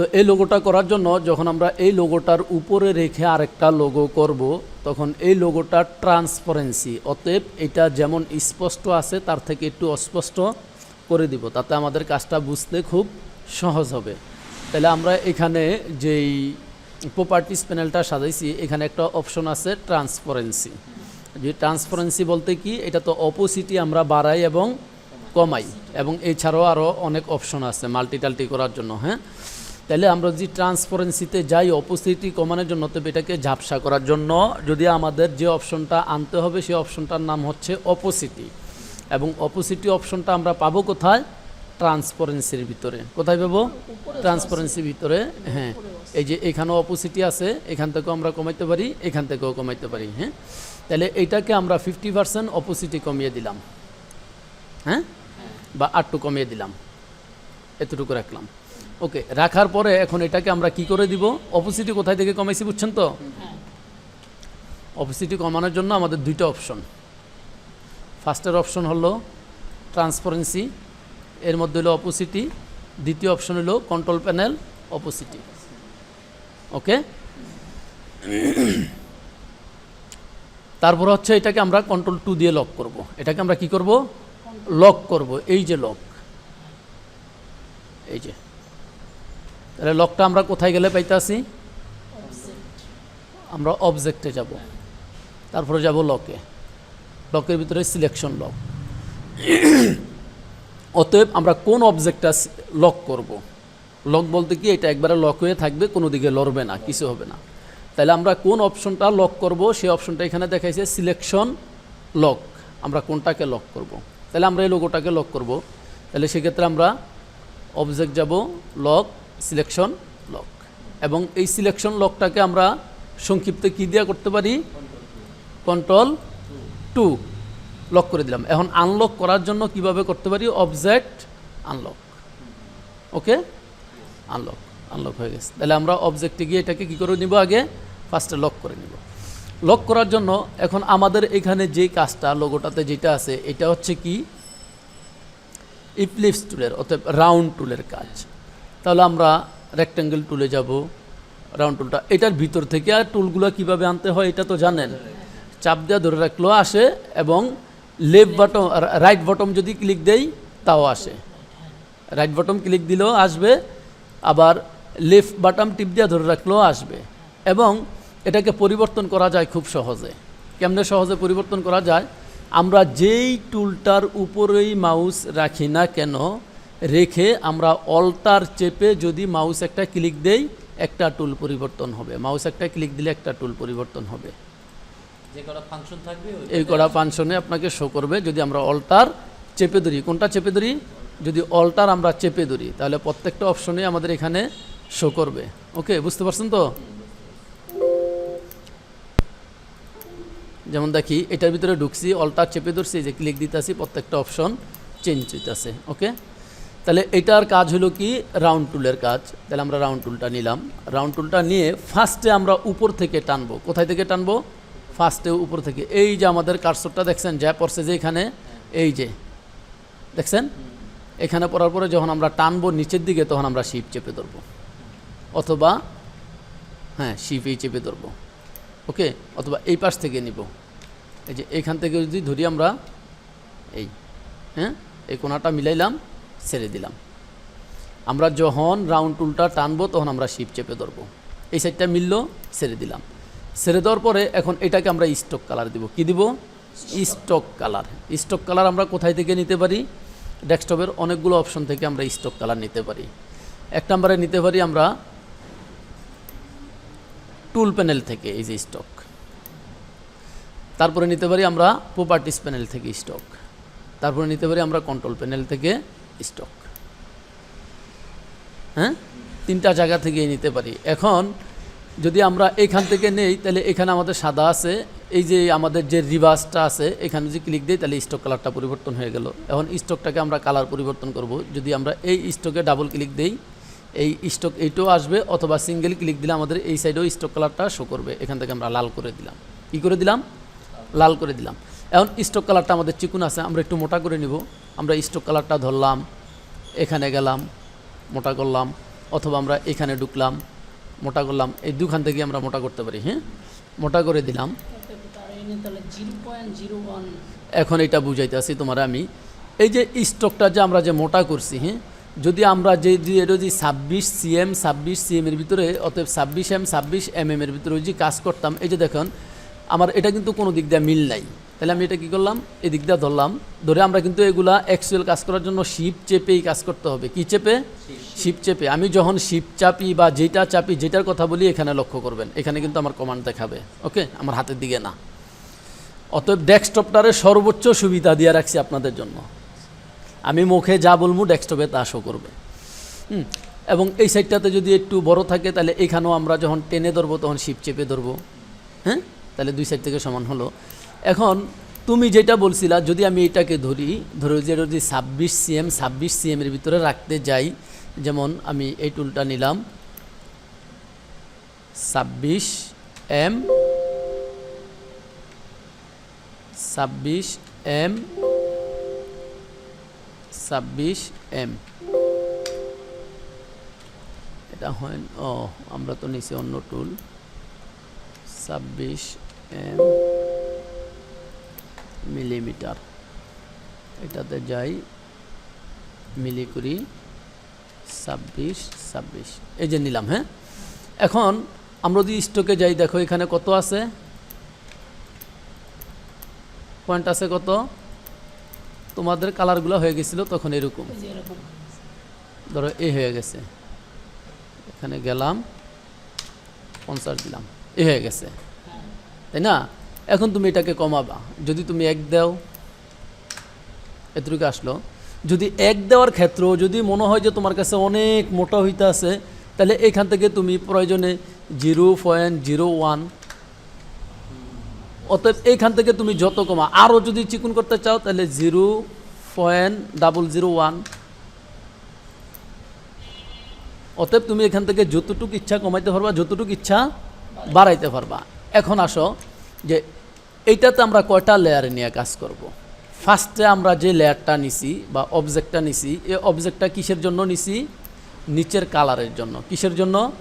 তো এই লোগোটা করার জন্য যখন আমরা এই লোগোটার উপরে রেখে আরেকটা লোগো করব, তখন এই লোগোটার ট্রান্সপারেন্সি অতএব এটা যেমন স্পষ্ট আছে, তার থেকে একটু অস্পষ্ট করে দিব। তাতে আমাদের কাজটা বুঝতে খুব সহজ হবে। তাহলে আমরা এখানে যেই প্রপার্টিস প্যানেলটা সাজাইছি, এখানে একটা অপশন আছে ট্রান্সপারেন্সি যে ট্রান্সপারেন্সি বলতে কি, এটা তো অপোসিটি আমরা বাড়াই এবং কমাই, এবং এছাড়াও আরও অনেক অপশন আছে মাল্টিটাল্টি করার জন্য হ্যাঁ? তাহলে আমরা যদি ট্রান্সপারেন্সিতে যাই অপোসিটি কমানোর জন্য তবে এটাকে ঝাপসা করার জন্য যদি আমাদের যে অপশনটা আনতে হবে, সেই অপশনটার নাম হচ্ছে অপোসিটি এবং অপোসিটি অপশনটা আমরা পাবো কোথায়? ট্রান্সপারেন্সির ভিতরে। কোথায় পাবো? ট্রান্সপারেন্সির ভিতরে হ্যাঁ। এই যে এখানেও অপোসিটি আছে, এখান থেকেও আমরা কমাইতে পারি, এখান থেকেও কমাইতে পারি হ্যাঁ। তাহলে এইটাকে আমরা ফিফটি পার্সেন্ট অপোসিটি কমিয়ে দিলাম হ্যাঁ? বা আটটু কমিয়ে দিলাম, এতটুকু রাখলাম। ওকে, রাখার পরে এখন এটাকে আমরা কি করে দিব? অপোসিটি কোথায় থেকে কমাইছি বুঝছেন তো? অপোসিটি কমানোর জন্য আমাদের দুইটা অপশন ফার্স্টের অপশন হলো ট্রান্সপারেন্সি এর মধ্যে হলো অপোসিটি দ্বিতীয় অপশন হলো কন্ট্রোল প্যানেল অপোসিটি ওকে? তারপর হচ্ছে এটাকে আমরা কন্ট্রোল টু দিয়ে লক করব। এটাকে আমরা কি করব? লক করব। এই যে লক এই যে। তাহলে লকটা আমরা কোথায় গেলে পাইতাছি? আমরা অবজেক্টে যাব। তারপরে যাব লকে লকের ভিতরে সিলেকশন লক অতএব আমরা কোন অবজেক্টটা লক করব? লক বলতে কি? এটা একবারে লক হয়ে থাকবে, কোনো দিকে লড়বে না, কিছু হবে না। তাহলে আমরা কোন অপশনটা লক করব? সেই অপশনটা এখানে দেখাইছে সিলেকশন লক আমরা কোনটাকে লক করব? তাহলে আমরা এই লোগোটাকে লক করব। তাহলে সেক্ষেত্রে আমরা অবজেক্ট যাব লক সিলেকশন লক এবং এই সিলেকশন লকটাকে আমরা সংক্ষিপ্ত কী দিয়ে করতে পারি? কন্ট্রোল টু লক করে দিলাম। এখন আনলক করার জন্য কীভাবে করতে পারি? Object unlock okay unlock unlock হয়ে গেছে। তাহলে আমরা অবজেক্টে গিয়ে এটাকে কী করে নিব আগে? ফার্স্টে লক করে নিব। লক করার জন্য এখন আমাদের এখানে যে কাজটা লোগোটাতে যেটা আছে, এটা হচ্ছে কি? ইপলিপস টুলের অর্থাৎ রাউন্ড টুলের কাজ। তাহলে আমরা রেক্ট্যাঙ্গেল টুলে যাব রাউন্ড টুলটা এটার ভিতর থেকে আর টুলগুলো কীভাবে আনতে হয় এটা তো জানেন। চাপ দেওয়া ধরে রাখলেও আসে এবং লেফট বটম রাইট বটম যদি ক্লিক দেই, তাও আসে। রাইট বটম ক্লিক দিলেও আসবে, আবার লেফট বাটম টিপ দিয়ে ধরে রাখলেও আসবে। এবং এটাকে পরিবর্তন করা যায় খুব সহজে। কেমনে সহজে পরিবর্তন করা যায়? আমরা যেই টুলটার উপরেই মাউস রাখি না কেন রেখে আমরা অল্টার চেপে যদি মাউস একটা ক্লিক দেই একটা টুল পরিবর্তন হবে। মাউস একটা ক্লিক দিলে একটা টুল পরিবর্তন হবে। যে কটা ফাংশন থাকবে এই কড়া ফাংশনে আপনাকে শো করবে যদি আমরা অল্টার চেপে ধরি। কোনটা চেপে ধরি? যদি অল্টার আমরা চেপে ধরি তাহলে প্রত্যেকটা অপশনে আমাদের এখানে শো করবে। ওকে বুঝতে পারছেন তো? যেমন দেখি এটার ভিতরে ঢুকছি অল্টার চেপে ধরছি যে ক্লিক দিতেছি প্রত্যেকটা অপশন চেঞ্জ হইতেছে। ওকে তাহলে এটার কাজ হলো কি? রাউন্ড টুলের কাজ। তাহলে আমরা রাউন্ড টুলটা নিলাম। রাউন্ড টুলটা নিয়ে ফার্স্টে আমরা উপর থেকে টানবো। কোথায় থেকে টানবো? ফার্স্টে উপর থেকে। এই যে আমাদের কারসরটা দেখছেন, যা পড়ছে যে এখানে, এই যে। দেখছেন? এখানে পড়ার পরে যখন আমরা টানবো নিচের দিকে, তখন আমরা শিপ চেপে ধরবো। অথবা হ্যাঁ শিপেই চেপে ধরবো। ওকে? অথবা এই পাশ থেকে নিব। এই যে এইখান থেকে যদি ধরি আমরা, এই হ্যাঁ? এই কোনাটা মিলাইলাম। ছেড়ে দিলাম। আমরা যখন রাউন্ড টুলটা টানবো, তখন আমরা শিপ চেপে ধরবো। এই সাইডটা মিললো, ছেড়ে দিলাম। ছেড়ে দেওয়ার পরে এখন এটাকে আমরা স্টক কালার দিব। কি দিব? স্টক কালার স্টক কালার আমরা কোথায় থেকে নিতে পারি? ডেস্কটপের অনেকগুলো অপশন থেকে আমরা স্টক কালার নিতে পারি। এক নম্বরে নিতে পারি আমরা টুল প্যানেল থেকে, এই যে স্টক তারপরে নিতে পারি আমরা প্রপার্টিস প্যানেল থেকে স্টক তারপরে নিতে পারি আমরা কন্ট্রোল প্যানেল থেকে স্টক হ্যাঁ? তিনটা জায়গা থেকে নিতে পারি। এখন যদি আমরা এখান থেকে নেই, তাহলে এখানে আমাদের সাদা আছে। এই যে আমাদের যে রিভার্সটা আছে, এখানে যদি ক্লিক দিই, তাহলে স্টক কালারটা পরিবর্তন হয়ে গেল। এখন স্টকটাকে আমরা কালার পরিবর্তন করব। যদি আমরা এই স্টকে ডাবল ক্লিক দেই, এই স্টক এইটাও আসবে, অথবা সিঙ্গেল ক্লিক দিলে আমাদের এই সাইডেও স্টক কালারটা শো করবে। এখান থেকে আমরা লাল করে দিলাম। কি করে দিলাম? লাল করে দিলাম। এখন স্টক কালারটা আমাদের চিকুন আছে, আমরা একটু মোটা করে নিব। আমরা স্টক কালারটা ধরলাম, এখানে গেলাম, মোটা করলাম, অথবা আমরা এখানে ঢুকলাম, মোটা করলাম, এই দুখান থেকে আমরা মোটা করতে পারি হ্যাঁ? মোটা করে দিলাম। এখন এটা বুঝাইতেছি তোমার আমি। এই যে স্টকটা যে আমরা যে মোটা করছি হ্যাঁ? যদি আমরা যে এটা যদি ছাব্বিশ সিএম ছাব্বিশ সিএম এর ভিতরে, অতএব ছাব্বিশ এম ছাব্বিশ এম এম এর ভিতরে যে কাজ করতাম, এই যে দেখুন, আমার এটা কিন্তু কোনো দিক দিয়ে মিল নাই। তাহলে আমি এটা কি করলাম? এই দিক দিয়ে ধরলাম। ধরে আমরা কিন্তু এগুলা অ্যাকচুয়াল কাজ করার জন্য শিপ চেপেই কাজ করতে হবে। কি চেপে? শিপ চেপে। আমি যখন শিপ চাপি বা যেটা চাপি, যেটার কথা বলি, এখানে লক্ষ্য করবেন। এখানে কিন্তু আমার কমান্ড দেখাবে। ওকে আমার হাতের দিকে না। অতএব ডেস্কটপটারে সর্বোচ্চ সুবিধা দিয়ে রাখছি আপনাদের জন্য। আমি মুখে যা বলব ডেস্কটপে তা শো করবে। হুম? এবং এই সাইডটাতে যদি একটু বড় থাকে, তাহলে এখানেও আমরা যখন টেনে ধরবো, তখন শিপ চেপে ধরবো। হ্যাঁ? তাহলে দুই সাইড থেকে সমান হলো। এখন তুমি যেটা বলছিলা, যদি আমি এটাকে ধরি, ধরো যে যদি ছাব্বিশ সিএম ছাব্বিশ সিএম এর ভিতরে রাখতে যাই, যেমন আমি এই টুলটা নিলাম, ছাব্বিশ এম ছাব্বিশ এম ছাব্বিশ এম। এটা হয়, ও, আমরা তো নিছি অন্য টুল ছাব্বিশ এম মিলিমিটার। এটাতে যাই মিলি করি ছাব্বিশ ছাব্বিশ। এই যে নিলাম হ্যাঁ? এখন আমরা যদি স্টকে যাই দেখো এখানে কত আছে? পয়েন্ট আছে কত? তোমাদের কালারগুলো হয়ে গেছিল তখন এরকম। ধরো এ হয়ে গেছে। এখানে গেলাম পঞ্চাশ দিলাম। এ হয়ে গেছে। তাই না? এখন তুমি এটাকে কমাবা। যদি তুমি এক দাও, এতটুকু আসলো। যদি এক দেওয়ার ক্ষেত্রেও যদি মনে হয় যে তোমার কাছে অনেক মোটা হইতে আছে, তাহলে এখান থেকে তুমি প্রয়োজনে জিরো পয়েন্ট জিরো ওয়ান, অতএব এইখান থেকে তুমি যত কমা। আরও যদি চিকুন করতে চাও, তাহলে zero point double zero one. অতএব তুমি এখান থেকে যতটুকু ইচ্ছা কমাইতে পারবা, যতটুকু ইচ্ছা বাড়াইতে পারবা। এখন আসো যে এইটাতে আমরা কয়টা লেয়ারে নিয়ে কাজ করব। ফার্স্টে আমরা যে লেয়ারটা নিছি বা অবজেক্টটা নিছি, এই অবজেক্টটা কিসের জন্য নিছি? নিচের কালারের জন্য। কিসের জন্য?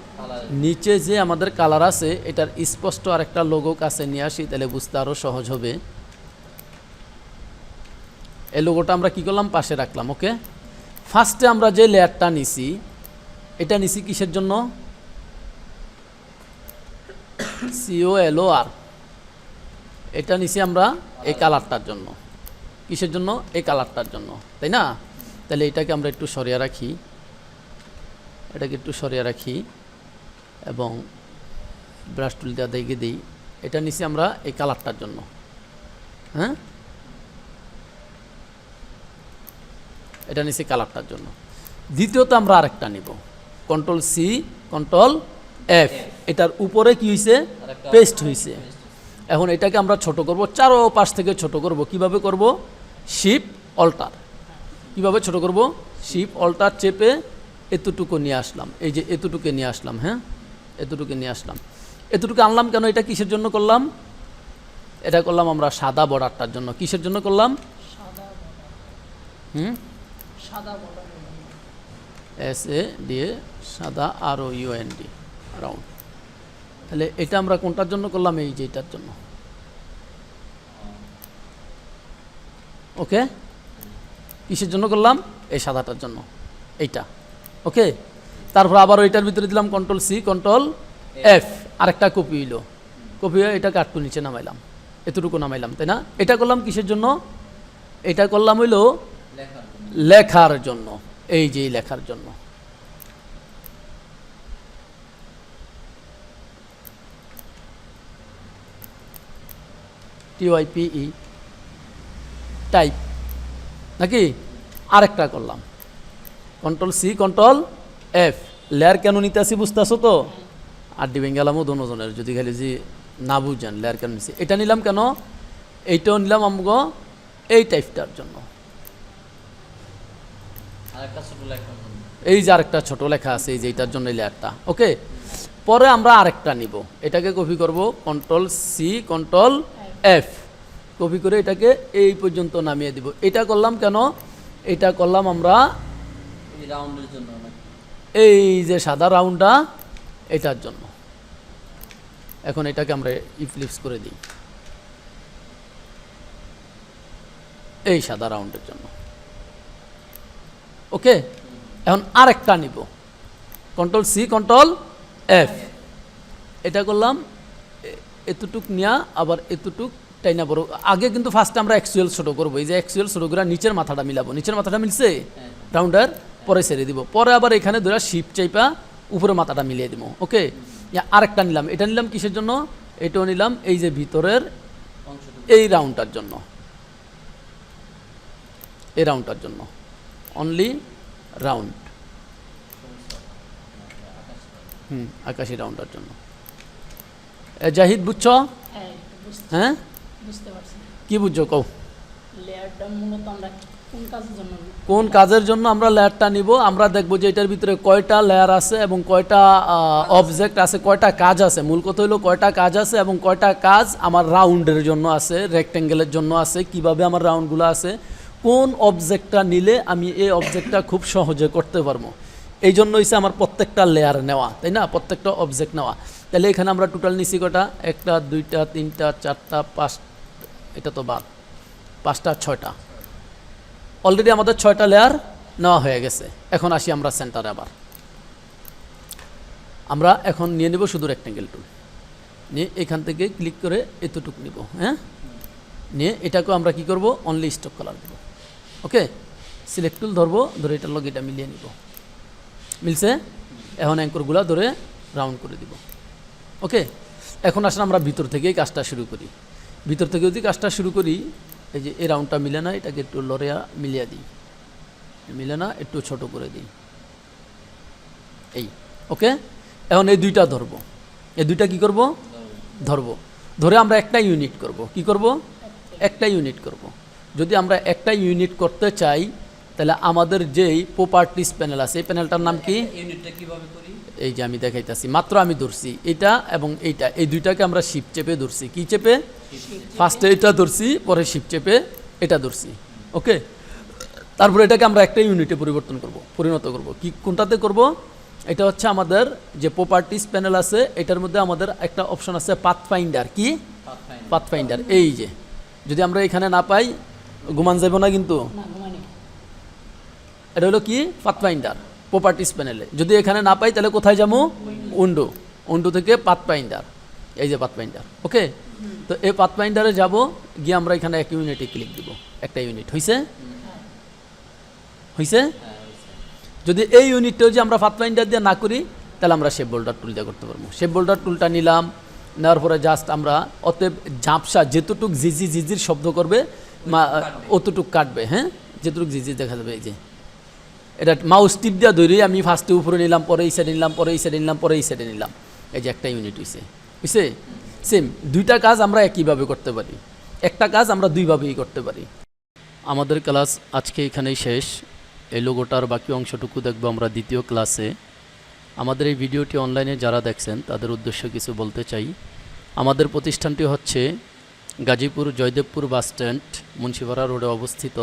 নিচে যে আমাদের কালার আছে, এটার স্পষ্ট আর একটা লোগো কাছে নিয়ে আসি, তাহলে বুঝতে আরও সহজ হবে। এই লোগোটা আমরা কি করলাম? পাশে রাখলাম, ওকে? ফার্স্টে আমরা যে লেয়ারটা নিছি, এটা নিছি কিসের জন্য? সিও এলও আর এটা নিছি আমরা এই কালারটার জন্য। কিসের জন্য? এই কালারটার জন্য। তাই না? তাহলে এটাকে আমরা একটু সরিয়ে রাখি। এটাকে একটু সরিয়ে রাখি এবং ব্রাশ টুলটা দেখে দিই। এটা নিছি আমরা এই কালারটার জন্য। হ্যাঁ? এটা নিছি কালারটার জন্য। দ্বিতীয়ত আমরা আরেকটা নিব। Control C, control F. এটার উপরে কি হয়েছে পেস্ট হয়েছে এখন এটাকে আমরা ছোট করব চারো পাশ থেকে ছোট করব। কীভাবে করব? শিপ অল্টার কীভাবে ছোট করব? শিপ অল্টার চেপে এতটুকু নিয়ে আসলাম। এই যে এতটুকু নিয়ে আসলাম হ্যাঁ? এতটুকু নিয়ে আসলাম। এতটুকু আনলাম কেন? এটা কিসের জন্য করলাম? এটা করলাম আমরা সাদা বর্ডারটার জন্য। কিসের জন্য করলাম? হুম? সাদা বর্ডার এস এ দিয়ে সাদা আর ও ইউএনডি রাউন্ড তাহলে এটা আমরা কোনটার জন্য করলাম? এই যে এটার জন্য। ওকে কিসের জন্য করলাম? এই সাদাটার জন্য। এইটা। ওকে তারপর আবার ওইটার ভিতরে দিলাম কন্ট্রোল সি কন্ট্রোল এফ আরেকটা কপি হইল। কপি হয়ে এটাকে আটটু নিচে নামাইলাম। এতটুকু নামাইলাম তাই না? এটা করলাম কিসের জন্য? এটা করলাম হইল লেখার জন্য। লেখার জন্য। এই যে লেখার জন্য। টিওয়াইপিই টাইপ নাকি? আরেকটা করলাম। Control C control F layer কেন নিতে আসি বুঝতে আসো তো? আর ডিবেন গেলামও দোনোজনের যদি খালি যে না বুঝেন লেয়ার কেন নিছি। এটা নিলাম কেন? এইটাও নিলাম আমগো এই টাইপটার জন্য। এই যে আরেকটা ছোট লেখা আছে এই যে এটার জন্য লেয়ারটা। ওকে পরে আমরা আরেকটা নিব। এটাকে কপি করব। Control C control F copy করে এটাকে এই পর্যন্ত নামিয়ে দিব। এটা করলাম কেন? এটা করলাম আমরা এই রাউন্ডের জন্য। এই যে সাদা রাউন্ডটা, এটার জন্য। এখন এটাকে আমরা ইফ্লিপস করে দিই। এই সাদা রাউন্ডের জন্য। ওকে? এখন আরেকটা নিব। কন্ট্রোল সি কন্ট্রোল এফ এটা করলাম এতটুক নিয়া আবার এতটুক টাইনা বড়। আগে কিন্তু ফার্স্টে আমরা অ্যাকচুয়াল ছোটো করব এই যে অ্যাকচুয়াল ছোটো করে নিচের মাথাটা মিলাবো। নিচের মাথাটা মিলছে? রাউন্ডার পরে ছেড়ে দিব। পরে আবার এখানে ধরে শিপ চাইপা উপরে মাথাটা মিলিয়ে দিব ওকে আরেকটা নিলাম। এটা নিলাম কিসের জন্য? এটাও নিলাম এই যে ভিতরের এই রাউন্ডটার জন্য। এই রাউন্ডটার জন্য। অনলি রাউন্ড হুম আকাশি রাউন্ডটার জন্য। জাহিদ বুঝছ? হ্যাঁ বুঝতে হ্যাঁ? পারছি। কি বুঝছ কও? লেয়ারটা কোন কাজের জন্য কোন কাজের জন্য আমরা লেয়ারটা নিব? আমরা দেখব যে এটার ভিতরে কয়টা লেয়ার আছে এবং কয়টা অবজেক্ট আছে কয়টা কাজ আছে। মূল কথা হলো কয়টা কাজ আছে এবং কয়টা কাজ আমার রাউন্ডের জন্য আছে রেক্টেঙ্গেলের জন্য আছে কীভাবে আমার রাউন্ডগুলো আছে কোন অবজেক্টটা নিলে আমি এই অবজেক্টটা খুব সহজে করতে পারব। এই জন্য হচ্ছে আমার প্রত্যেকটা লেয়ার নেওয়া তাই না? প্রত্যেকটা অবজেক্ট নেওয়া। তাহলে এখানে আমরা টোটাল নিছি কটা? একটা, দুইটা, তিনটা, চারটা, পাঁচ, এটা তো বাদ। পাঁচটা, ছয়টা। অলরেডি আমাদের ছয়টা লেয়ার নেওয়া হয়ে গেছে। এখন আসি আমরা সেন্টারে আবার। আমরা এখন নিয়ে নেব শুধু রেক্টেঙ্গেল টুল নিয়ে এখান থেকে ক্লিক করে এতটুক নিব হ্যাঁ? নিয়ে এটাকেও আমরা কি করব? অনলি স্টক কালার দেব। ওকে সিলেক্ট টুল ধরবো, ধরে এটার লগে এটা মিলিয়ে নিব। মিলছে? এখন অ্যাঙ্করগুলো ধরে রাউন্ড করে দিব। ওকে এখন আসলে আমরা ভিতর থেকেই কাজটা শুরু করি। ভিতর থেকে যদি কাজটা শুরু করি, এই যে এই রাউন্ডটা মিলে না, এটাকে একটু লড়িয়া মিলিয়ে দিই। মিলে না, একটু ছোট করে দিই। এই ওকে এখন এই দুইটা ধরবো। এই দুইটা কি করব? ধরবো। ধরে আমরা একটা ইউনিট করব। কি করব? একটা ইউনিট করব। যদি আমরা একটা ইউনিট করতে চাই তাহলে আমাদের যেই প্রপার্টিস প্যানেল আছে এই প্যানেলটার নাম কি? এই যে আমি দেখাইতেছি মাত্র আমি ধরছি এটা এবং এইটা এই দুইটাকে আমরা শিপ চেপে ধরছি। কি চেপে ফার্স্টে এটা ধরছি পরে শিপ চেপে এটা ধরছি ওকে তারপরে এটাকে আমরা একটা ইউনিটে পরিবর্তন করব পরিণত করব। কি কোনটাতে করব? এটা হচ্ছে আমাদের যে প্রপার্টিস প্যানেল আছে এটার মধ্যে আমাদের একটা অপশন আছে পাথ ফাইন্ডার কি? পাথ ফাইন্ডার এই যে। যদি আমরা এখানে না পাই ঘুমান যাব না কিন্তু? এটা হলো কি? পাথফাইন্ডার প্রপার্টিস প্যানেলে যদি এখানে না পাই, তাহলে কোথায় যাব? উন্ডো। উন্ডো থেকে পাথফাইন্ডার এই যে পাথফাইন্ডার ওকে তো এই পাথফাইন্ডারে যাব, গিয়ে আমরা এখানে এক ইউনিটে ক্লিক দিব। একটা ইউনিট হইছে? হইছে? হ্যাঁ হয়েছে। যদি এই ইউনিটটাও যে আমরা পাথফাইন্ডার দিয়ে না করি, তাহলে আমরা শেপ বোল্ডার টুল দিয়ে করতে পারব। শেপ বোল্ডার টুলটা নিলাম, নেওয়ার পরে জাস্ট আমরা অতএব ঝাপসা যেতটুক জিজি জিজির শব্দ করবে অতটুক কাটবে হ্যাঁ? যেতটুক জিজি দেখা যাবে, এই যে। এটা মাউস টিপ দিয়ে ধরে আমি ফার্স্টে উপরে নিলাম, পরে এই সাইডে নিলাম, পরে এই সাইডে নিলাম, পরে এই সাইডে নিলাম। এই যে একটা ইউনিট হয়েছে বুঝছে সেম দুইটা কাজ আমরা একইভাবে করতে পারি। একটা কাজ আমরা দুইভাবেই করতে পারি। আমাদের ক্লাস আজকে এখানেই শেষ। এই লোগোটার বাকি অংশটুকু দেখব আমরা দ্বিতীয় ক্লাসে আমাদের এই ভিডিওটি অনলাইনে যারা দেখছেন, তাদের উদ্দেশ্য কিছু বলতে চাই। আমাদের প্রতিষ্ঠানটি হচ্ছে গাজীপুর জয়দেবপুর বাস স্ট্যান্ড, মুন্সিপাড়া রোডে অবস্থিত।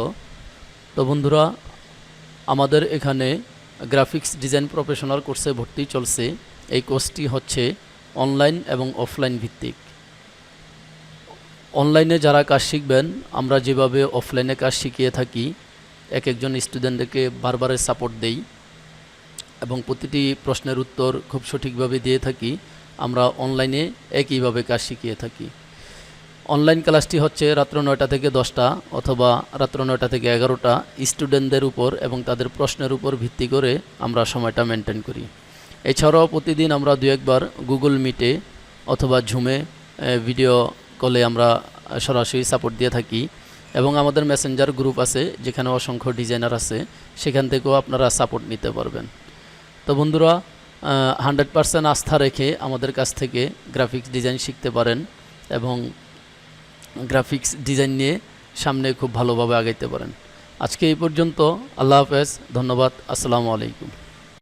তো বন্ধুরা আমাদের এখানে গ্রাফিক্স ডিজাইন প্রফেশনাল কোর্সে ভর্তি চলছে। এই কোর্সটি হচ্ছে অনলাইন এবং অফলাইন ভিত্তিক। অনলাইনে যারা কাজ শিখবেন, আমরা যেভাবে অফলাইনে কাজ শিখিয়ে থাকি এক একজন স্টুডেন্টদেরকে বারবারের সাপোর্ট দেই এবং প্রতিটি প্রশ্নের উত্তর খুব সঠিকভাবে দিয়ে থাকি, আমরা অনলাইনে একইভাবে কাজ শিখিয়ে থাকি। অনলাইন ক্লাসটি হচ্ছে রাত্র নয়টা থেকে দশটা অথবা রাত্র নয়টা থেকে এগারোটা স্টুডেন্টদের উপর এবং তাদের প্রশ্নের উপর ভিত্তি করে আমরা সময়টা মেনটেন করি। এছাড়াও প্রতিদিন আমরা দু একবার গুগল মিটে অথবা ঝুমে ভিডিও কলে আমরা সরাসরি সাপোর্ট দিয়ে থাকি এবং আমাদের মেসেঞ্জার গ্রুপ আছে যেখানে অসংখ্য ডিজাইনার আছে, সেখান থেকেও আপনারা সাপোর্ট নিতে পারবেন। তো বন্ধুরা হান্ড্রেড পারসেন্ট আস্থা রেখে আমাদের কাছ থেকে গ্রাফিক্স ডিজাইন শিখতে পারেন এবং গ্রাফিক্স ডিজাইন নিয়ে সামনে খুব ভালোভাবে আগাইতে পারেন। আজকে এই পর্যন্ত, আল্লাহ হাফেজ, ধন্যবাদ, আসসালামু আলাইকুম।